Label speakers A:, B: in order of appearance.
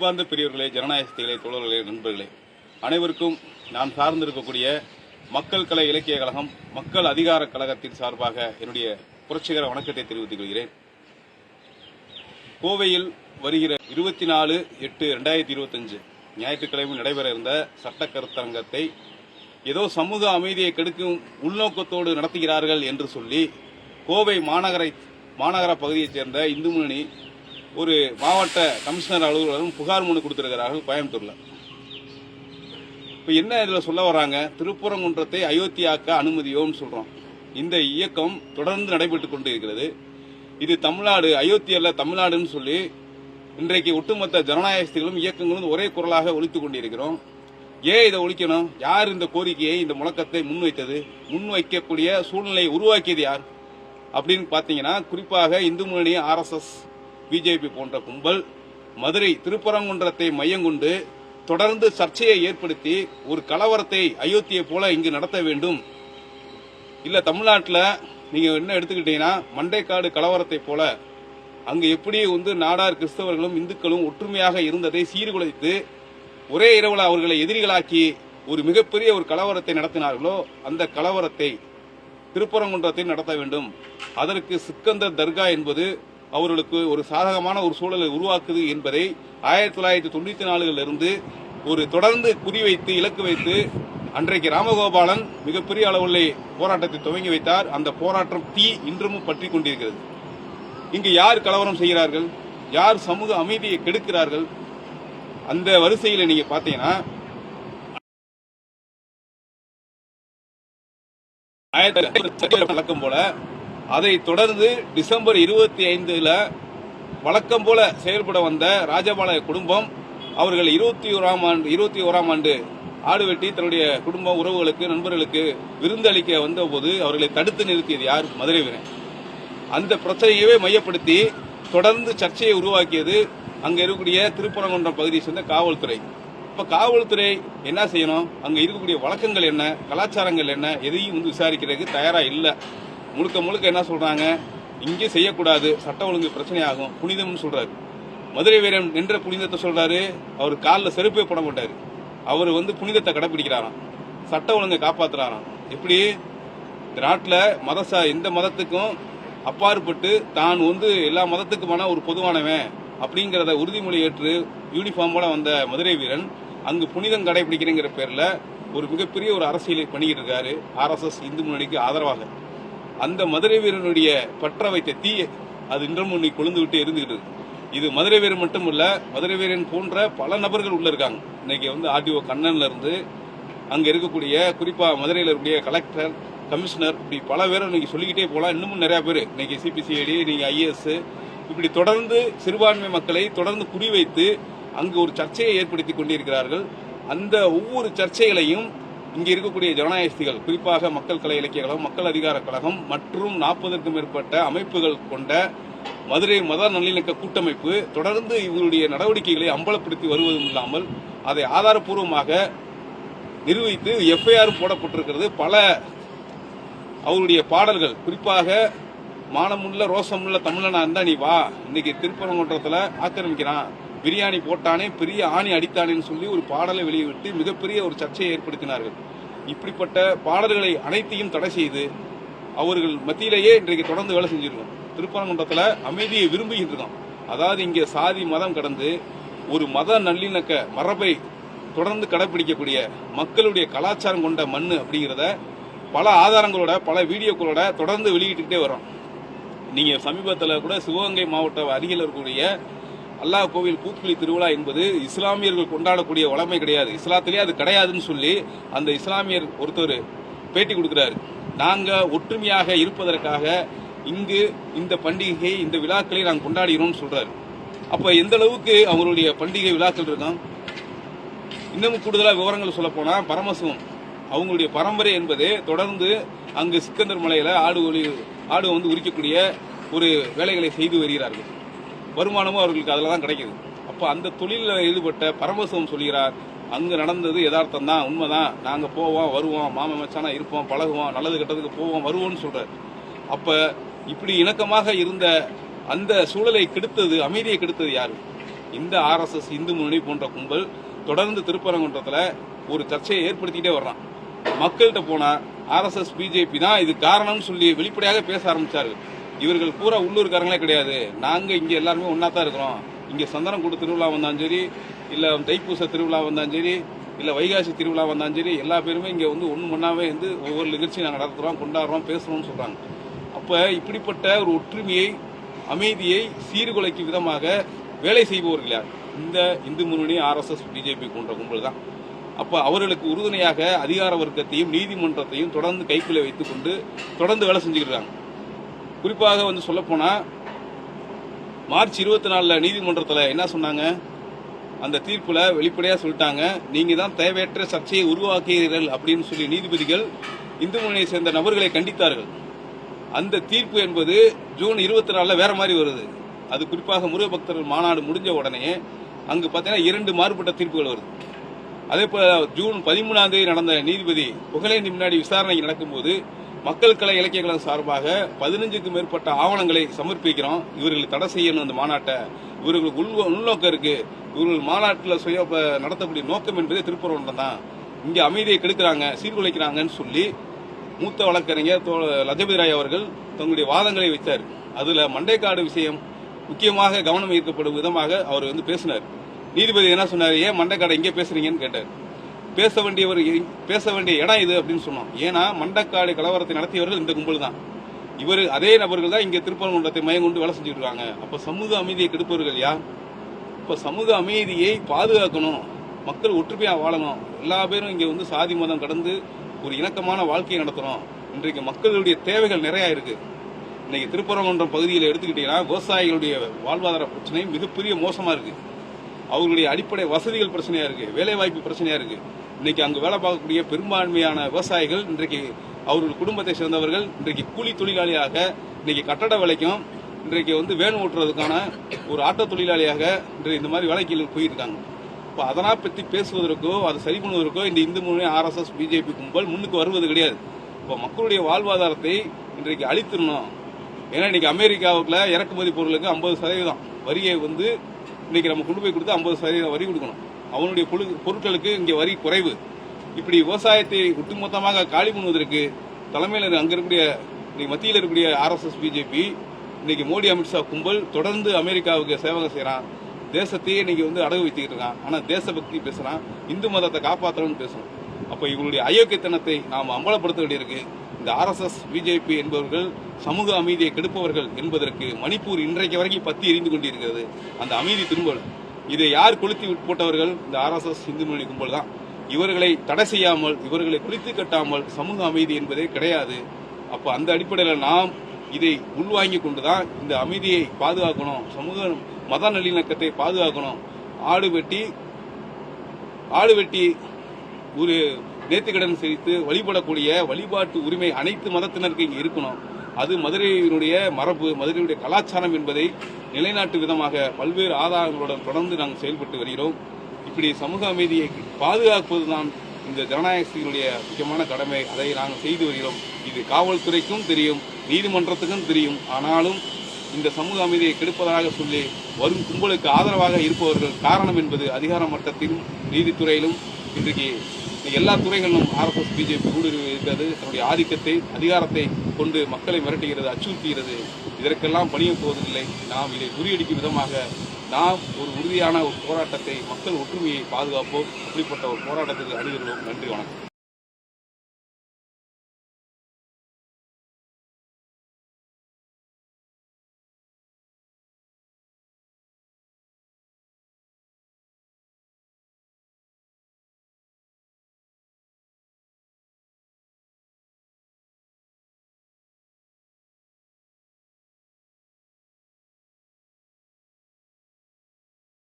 A: அன்பார்ந்த பெரியவர்களே ஜனநாயகத்திலே தோழர்களே நண்பர்களே. அனைவருக்கும் நான் சார்ந்திருக்கக்கூடிய மக்கள் கலை இலக்கிய கழகம் மக்கள் அதிகார கழகத்தின் சார்பாக என்னுடைய புரட்சிகர வணக்கத்தை தெரிவித்துக் கொள்கிறேன். கோவையில் வருகிற இருபத்தி நாலு எட்டு ரெண்டாயிரத்தி இருபத்தஞ்சு ஞாயிற்றுக்கிழமை நடைபெற இருந்த சட்ட கருத்தரங்கத்தை ஏதோ சமூக அமைதியை கெடுக்கும் உள்நோக்கத்தோடு நடத்துகிறார்கள் என்று சொல்லி கோவை மாநகரை மாநகர பகுதியைச் சேர்ந்த இந்து முன்னணி ஒரு மாவட்ட கமிஷனர் அலுவலகம் புகார் மனு கொடுத்திருக்கிறார்கள் கோயம்புத்தூரில். இப்போ என்ன இதில் சொல்ல வராங்க திருப்பரங்குன்றத்தை அயோத்தியாக்க அனுமதியோன்னு சொல்கிறோம் இந்த இயக்கம் தொடர்ந்து நடைபெற்று கொண்டு இருக்கிறது இது தமிழ்நாடு அயோத்தியில் தமிழ்நாடுன்னு சொல்லி இன்றைக்கு ஒட்டுமொத்த ஜனநாயகத்திலும் இயக்கங்களும் ஒரே குரலாக ஒழித்து கொண்டிருக்கிறோம். ஏன் இதை ஒழிக்கணும்? யார் இந்த கோரிக்கையை இந்த முழக்கத்தை முன்வைத்தது? முன்வைக்கக்கூடிய சூழ்நிலையை உருவாக்கியது யார்? அப்படின்னு பார்த்தீங்கன்னா குறிப்பாக இந்து முன்னணி ஆர்எஸ்எஸ் பிஜேபி போன்ற கும்பல் மதுரை திருப்பரங்குன்றத்தை மையம் கொண்டு தொடர்ந்து சர்ச்சையை ஏற்படுத்தி ஒரு கலவரத்தை அயோத்தியை போல இங்கு நடத்த வேண்டும். இல்ல தமிழ்நாட்டில் நீங்க என்ன எடுத்துக்கிட்டீங்கன்னா மண்டைக்காடு கலவரத்தை போல அங்கு எப்படி வந்து நாடார் கிறிஸ்தவர்களும் இந்துக்களும் ஒற்றுமையாக இருந்ததை சீர்குலைத்து ஒரே இரவுல அவர்களை எதிரிகளாக்கி ஒரு மிகப்பெரிய ஒரு கலவரத்தை நடத்தினார்களோ அந்த கலவரத்தை திருப்பரங்குன்றத்தில் நடத்த வேண்டும். அதற்கு சிக்கந்தர் தர்கா என்பது அவர்களுக்கு ஒரு சாதகமான ஒரு சூழலை உருவாக்குது என்பதை ஆயிரத்தி தொள்ளாயிரத்தி தொண்ணூத்தி நாலுகளிலிருந்து ஒரு தொடர்ந்து குறிவைத்து இலக்கு வைத்து அன்றைக்கு ராமகோபாலன் மிகப்பெரிய அளவில் போராட்டத்தை துவங்கி வைத்தார். அந்த போராட்டம் தீ இன்றமும் பற்றி கொண்டிருக்கிறது. இங்கு யார் கலவரம் செய்கிறார்கள்? யார் சமூக அமைதியை கெடுக்கிறார்கள்? அந்த வரிசையில் நீங்க பாத்தீங்கன்னா ஆயிரத்தி வழக்கம் போல அதை தொடர்ந்து டிசம்பர் இருபத்தி ஐந்துல வழக்கம் போல செயல்பட வந்த ராஜபாளைய குடும்பம் அவர்கள் இருபத்தி ஓராம் ஆண்டு இருபத்தி ஓராம் ஆண்டு ஆடு வெட்டி தன்னுடைய குடும்ப உறவுகளுக்கு நண்பர்களுக்கு விருந்தளிக்க வந்தபோது அவர்களை தடுத்து நிறுத்தியது யார்? மதுரை வீரன். அந்த பிரச்சனையவே மையப்படுத்தி தொடர்ந்து சர்ச்சையை உருவாக்கியது அங்கே இருக்கக்கூடிய திருப்பரங்குன்றம் பகுதியை சேர்ந்த காவல்துறை. இப்போ காவல்துறை என்ன செய்யணும்? அங்கே இருக்கக்கூடிய வழக்கங்கள் என்ன? கலாச்சாரங்கள் என்ன? எதையும் வந்து விசாரிக்கிறதுக்கு தயாராக இல்லை. முழுக்க முழுக்க என்ன சொல்றாங்க? இங்கே செய்யக்கூடாது சட்ட ஒழுங்கு பிரச்சனை ஆகும் புனிதம்னு சொல்றாரு. மதுரை வீரன் நின்ற புனிதத்தை சொல்றாரு அவர் காலில் செருப்பே போட மாட்டாரு. அவர் வந்து புனிதத்தை கடைப்பிடிக்கிறாராம். சட்ட ஒழுங்கை காப்பாத்துறாராம். எப்படி? இந்த நாட்டில் மத சா- எந்த மதத்துக்கும் அப்பாற்பட்டு தான் வந்து எல்லா மதத்துக்குமான ஒரு பொதுவானவன் அப்படிங்கிறத உறுதிமொழி ஏற்று யூனிஃபார்மோட வந்த மதுரை வீரன் அங்கு புனிதம் கடைபிடிக்கிறேங்கிற பேரில் ஒரு மிகப்பெரிய ஒரு அரசியலை பண்ணிக்கிட்டு இருக்காரு. ஆர்எஸ்எஸ் இந்து முன்னணிக்கு ஆதரவாக. அந்த மதுரை வீரனுடைய பற்ற வைத்த தீ அது இன்றும் இன்னைக்கு கொழுந்து விட்டு எரிந்துகிட்டு இருக்கு. இது மதுரை வீரன் மட்டும் இல்ல மதுரை வீரன் போன்ற பல நபர்கள் உள்ள இருக்காங்க. இன்னைக்கு வந்து ஆர்டிஓ கண்ணன்ல இருந்து அங்க இருக்கக்கூடிய குறிப்பா மதுரையில் இருக்கக்கூடிய கலெக்டர் கமிஷனர் இப்படி பல பேர் இன்னைக்கு சொல்லிக்கிட்டே போகலாம். இன்னமும் நிறைய பேர். இன்னைக்கு சிபிசிஐடி நீங்க ஐஏஎஸ் இப்படி தொடர்ந்து சிறுபான்மை மக்களை தொடர்ந்து குறிவைத்து அங்கு ஒரு சர்ச்சையை ஏற்படுத்தி கொண்டிருக்கிறார்கள். அந்த ஒவ்வொரு சர்ச்சைகளையும் இங்கே இருக்கக்கூடிய ஜனநாயகஸ்திகள் குறிப்பாக மக்கள் கலை இலக்கிய கழகம் மக்கள் அதிகார கழகம் மற்றும் நாற்பதற்கும் மேற்பட்ட அமைப்புகள் கொண்ட மதுரை மத நல்லிணக்க கூட்டமைப்பு தொடர்ந்து இவருடைய நடவடிக்கைகளை அம்பலப்படுத்தி வருவதும் இல்லாமல் அதை ஆதாரப்பூர்வமாக நிரூபித்து எஃப்ஐஆர் போடப்பட்டிருக்கிறது. பல அவருடைய பாடல்கள் குறிப்பாக மானமுள்ள ரோசமுள்ள தமிழனா இருந்தா நீ வா. இன்னைக்கு திருப்பரங்குன்றத்தில் ஆக்கிரமிக்கிறான். பிரியாணி போட்டானே பெரிய ஆணி அடித்தானேன்னு சொல்லி ஒரு பாடலை வெளியிட்டு மிகப்பெரிய ஒரு சர்ச்சையை ஏற்படுத்தினார்கள். இப்படிப்பட்ட பாடல்களை அனைத்தையும் தடை செய்து அவர்கள் மத்தியிலேயே இன்றைக்கு தொடர்ந்து வேலை செஞ்சிருக்கோம். திருப்பரங்குன்றத்தில் அமைதியை விரும்புகின்றோம். அதாவது இங்கே சாதி மதம் கடந்து ஒரு மத நல்லிணக்க மரபை தொடர்ந்து கடைபிடிக்கக்கூடிய மக்களுடைய கலாச்சாரம் கொண்ட மண் அப்படிங்கிறத பல ஆதாரங்களோட பல வீடியோக்களோட தொடர்ந்து வெளியிட்டுக்கிட்டே வரோம் நீங்கள் சமீபத்தில் கூட சிவகங்கை மாவட்ட அருகில் இருக்கக்கூடிய அல்லாஹ் கோவில் பூக்குழி திருவிழா என்பது இஸ்லாமியர்கள் கொண்டாடக்கூடிய வளமை கிடையாது. இஸ்லாத்திலே அது கிடையாதுன்னு சொல்லி அந்த இஸ்லாமியர் ஒருத்தர் பேட்டி கொடுக்குறாரு. நாங்கள் ஒற்றுமையாக இருப்பதற்காக இங்கு இந்த பண்டிகை இந்த விழாக்களை நாங்கள் கொண்டாடுகிறோம்னு சொல்றாரு. அப்போ எந்த அளவுக்கு அவருடைய பண்டிகை விழாக்கள் இருக்கும்? இன்னமும் கூடுதலாக விவரங்கள் சொல்ல போனா பரமசிவம். அவங்களுடைய பரம்பரை என்பது தொடர்ந்து அங்கு சிக்கந்தர் மலையில் ஆடு ஒளி ஆடு வந்து உரிக்கக்கூடிய ஒரு வேலைகளை செய்து வருகிறார்கள். வருமானமும் அவர்களுக்கு அதில் தான் கிடைக்குது. அப்போ அந்த தொழிலில் ஈடுபட்ட பரமசிவம் சொல்கிறார் அங்கே நடந்தது யதார்த்தம் தான் உண்மைதான். நாங்கள் போவோம் வருவோம் மாம மச்சானா இருப்போம் பழகுவோம் நல்லது கெட்டதுக்கு போவோம் வருவோம்னு சொல்கிறார் அப்போ இப்படி இணக்கமாக இருந்த அந்த சூழலை கெடுத்தது அமைதியை கெடுத்தது யார்? இந்த ஆர்எஸ்எஸ் இந்து முன்னணி போன்ற கும்பல் தொடர்ந்து திருப்பரங்குன்றத்தில் ஒரு சர்ச்சையை ஏற்படுத்திக்கிட்டே வர்றான். மக்கள்கிட்ட போனால் ஆர்எஸ்எஸ் பிஜேபி தான் இது காரணம்னு சொல்லி வெளிப்படையாக பேச ஆரம்பிச்சாரு. இவர்கள் பூரா உள்ளூர்காரங்களே கிடையாது. நாங்கள் இங்கே எல்லாருமே ஒன்றா தான் இருக்கிறோம். இங்கே சந்தனக்கூடு திருவிழா வந்தாலும் சரி இல்லை தைப்பூச திருவிழா வந்தாலும் சரி இல்லை வைகாசி திருவிழா வந்தாலும் சரி எல்லா பேருமே இங்கே வந்து ஒன்று ஒன்றாவே வந்து ஒவ்வொரு நிகழ்ச்சியும் நாங்கள் நடத்துகிறோம் கொண்டாடுறோம் பேசுகிறோம்னு சொல்கிறாங்க அப்போ இப்படிப்பட்ட ஒரு ஒற்றுமையை அமைதியை சீர்குலைக்கும் விதமாக வேலை செய்பவர்கள் யார்? இந்த இந்து முன்னணி ஆர்எஸ்எஸ் பிஜேபி போன்ற கும்பல் தான். அப்போ அவர்களுக்கு உறுதுணையாக அதிகார வர்க்கத்தையும் நீதிமன்றத்தையும் தொடர்ந்து கைக்குள்ளே வைத்துக்கொண்டு தொடர்ந்து வேலை செஞ்சுக்கிட்டு இருக்காங்க. குறிப்பாக வந்து சொல்லப்போனால் மார்ச் இருபத்தி நாலில் நீதிமன்றத்தில் என்ன சொன்னாங்க? அந்த தீர்ப்பில் வெளிப்படையாக சொல்லிட்டாங்க நீங்கள் தான் தேவையற்ற சர்ச்சையை உருவாக்குகிறீர்கள் அப்படின்னு சொல்லி நீதிபதிகள் இந்து முன்னணியை சேர்ந்த நபர்களை கண்டித்தார்கள். அந்த தீர்ப்பு என்பது ஜூன் இருபத்தி நாலில் வேற மாதிரி வருது. அது குறிப்பாக முருக பக்தர்கள் மாநாடு முடிஞ்ச உடனே அங்கு பார்த்தீங்கன்னா இரண்டு மாறுபட்ட தீர்ப்புகள் வருது. அதே போல் ஜூன் பதிமூணாம் தேதி நடந்த நீதிபதி புகழேந்தி முன்னாடி விசாரணை நடக்கும்போது மக்கள் கலை இலக்கிய கழகம் சார்பாக பதினஞ்சுக்கும் மேற்பட்ட ஆவணங்களை சமர்ப்பிக்கிறோம். இவர்கள் தடை செய்யணும் அந்த மாநாட்டை. இவர்களுக்கு உள் உள்நோக்கம் இருக்கு. இவர்கள் மாநாட்டில் சுய நடத்தக்கூடிய நோக்கம் என்பதே திருப்பரங்குன்றம் தான். இங்கே அமைதியை கெடுக்கிறாங்க சீர்குலைக்கிறாங்கன்னு சொல்லி மூத்த வழக்கறிஞர் தோ- லஜபதி ராய் அவர்கள் தங்களுடைய வாதங்களை வைத்தார். அதில் மண்டைக்காடு விஷயம் முக்கியமாக கவனம் ஈர்க்கப்படும் விதமாக அவர் வந்து பேசினார். நீதிபதி என்ன சொன்னார்? ஏன் மண்டைக்காடை இங்கே பேசுறீங்கன்னு கேட்டார். பேச வேண்டியவர் பேச வேண்டிய இடம் இது அப்படின்னு சொன்னோம். ஏன்னா மண்டக்காடு கலவரத்தை நடத்தியவர்கள் இந்த கும்பல் தான் இவர் அதே நபர்கள் தான் இங்கே திருப்பரங்குன்றத்தை மயம் கொண்டு வேலை செஞ்சுட்டு இருக்காங்க சமூக அமைதியை கெடுப்பவர்கள் யார்? இப்போ சமூக அமைதியை பாதுகாக்கணும். மக்கள் ஒற்றுமையாக வாழணும். எல்லா பேரும் இங்கே வந்து சாதி மதம் கடந்து ஒரு இணக்கமான வாழ்க்கையை நடத்தணும். இன்றைக்கு மக்களுடைய தேவைகள் நிறையா இருக்குது இன்னைக்கு திருப்பரங்குன்றம் பகுதியில் எடுத்துக்கிட்டீங்கன்னா விவசாயிகளுடைய வாழ்வாதார பிரச்சனை மிகப்பெரிய மோசமாக இருக்குது அவர்களுடைய அடிப்படை வசதிகள் பிரச்சனையாக இருக்குது வேலைவாய்ப்பு பிரச்சனையாக இருக்குது இன்றைக்கி அங்கே வேலை பார்க்கக்கூடிய பெரும்பான்மையான விவசாயிகள் இன்றைக்கு அவர்கள் குடும்பத்தை சேர்ந்தவர்கள் இன்றைக்கு கூலி தொழிலாளியாக இன்றைக்கி கட்டட வேலைக்கும் இன்றைக்கு வந்து வேன் ஓட்டுறதுக்கான ஒரு ஆட்டோ தொழிலாளியாக இன்று இந்த மாதிரி வேலைக்கு போயிருக்காங்க. இப்போ அதனால் பற்றி பேசுவதற்கோ அதை சரி பண்ணுவதற்கோ இந்த இந்து முன்னணி ஆர்எஸ்எஸ் பிஜேபி கும்பல் முன்னுக்கு வருவது கிடையாது. இப்போ மக்களுடைய வாழ்வாதாரத்தை இன்றைக்கு அழித்திடணும். ஏன்னா இன்றைக்கி அமெரிக்காவுக்குள்ள இறக்குமதி பொருளுக்கு ஐம்பது சதவீதம். வரியை வந்து இன்னைக்கு நம்ம கொண்டு போய் கொடுத்து ஐம்பது சதவீதம் வரி கொடுக்கணும். அவனுடைய பொரு- பொருட்களுக்கு இங்கே வரி குறைவு. இப்படி விவசாயத்தை ஒட்டுமொத்தமாக காலி பண்ணுவதற்கு தலைமையில் அங்கே இருக்கக்கூடிய இன்றைக்கி மத்தியில் இருக்கக்கூடிய ஆர்எஸ்எஸ் பிஜேபி இன்னைக்கு மோடி அமித்ஷா கும்பல் தொடர்ந்து அமெரிக்காவுக்கு சேவகம் செய்கிறான் தேசத்தையே இன்னைக்கு வந்து அடகு வைத்துக்கிட்டு இருக்கான். ஆனால் தேசபக்தி பேசுகிறான் இந்து மதத்தை காப்பாற்றணும்னு பேசணும். அப்போ இவங்களுடைய அயோக்கியத்தனத்தை நாம் அம்பலப்படுத்த வேண்டியிருக்கு. இந்த ஆர்எஸ்எஸ் பிஜேபி என்பவர்கள் சமூக அமைதியை கெடுப்பவர்கள் என்பதற்கு மணிப்பூர் இன்றைக்கு வரைக்கும் பத்தி எரிந்து கொண்டிருக்கிறது. அந்த அமைதி திரும்பல். இதை யார் கொளுத்தி போட்டவர்கள்? இந்த ஆர்எஸ்எஸ் இந்து மொழி கும்பல் தான். இவர்களை தடை செய்யாமல் இவர்களை குளித்து கட்டாமல் சமூக அமைதி என்பதே கிடையாது. அப்போ அந்த அடிப்படையில் நாம் இதை உள்வாங்கி கொண்டு தான் இந்த அமைதியை பாதுகாக்கணும். சமூக மத நல்லிணக்கத்தை பாதுகாக்கணும். ஆடு வெட்டி ஆடு வெட்டி ஒரு நேர்த்திக்கடன் செய்து வழிபடக்கூடிய வழிபாட்டு உரிமை அனைத்து மதத்தினருக்கு இங்கே இருக்கணும். அது மதுரையினுடைய மரபு மதுரையுடைய கலாச்சாரம் என்பதை நிலைநாட்டு விதமாக பல்வேறு ஆதாரங்களுடன் தொடர்ந்து நாங்கள் செயல்பட்டு வருகிறோம். இப்படி சமூக அமைதியை பாதுகாப்பதுதான் இந்த ஜனநாயகத்தினுடைய முக்கியமான கடமை. அதை நாங்கள் செய்து வருகிறோம். இது காவல்துறைக்கும் தெரியும் நீதிமன்றத்துக்கும் தெரியும். ஆனாலும் இந்த சமூக அமைதியை கெடுப்பதாக சொல்லி வரும் கும்பலுக்கு ஆதரவாக இருப்பவர்கள் காரணம் என்பது அதிகார மட்டத்திலும் நீதித்துறையிலும் இன்றைக்கு எல்லா துறைகளிலும் ஆர்எஸ்எஸ் பிஜேபி ஊடுருவி இருக்கிறது தன்னுடைய ஆதிக்கத்தை அதிகாரத்தை கொண்டு மக்களை மிரட்டுகிறது அச்சுறுத்துகிறது. இதற்கெல்லாம் பணிய போவதில்லை. நாம் இதை முறியடிக்கும் விதமாக நாம் ஒரு உறுதியான ஒரு போராட்டத்தை மக்கள் ஒற்றுமையை பாதுகாப்போம். அப்படிப்பட்ட ஒரு போராட்டத்திற்கு அணுகிறோம். நன்றி வணக்கம்.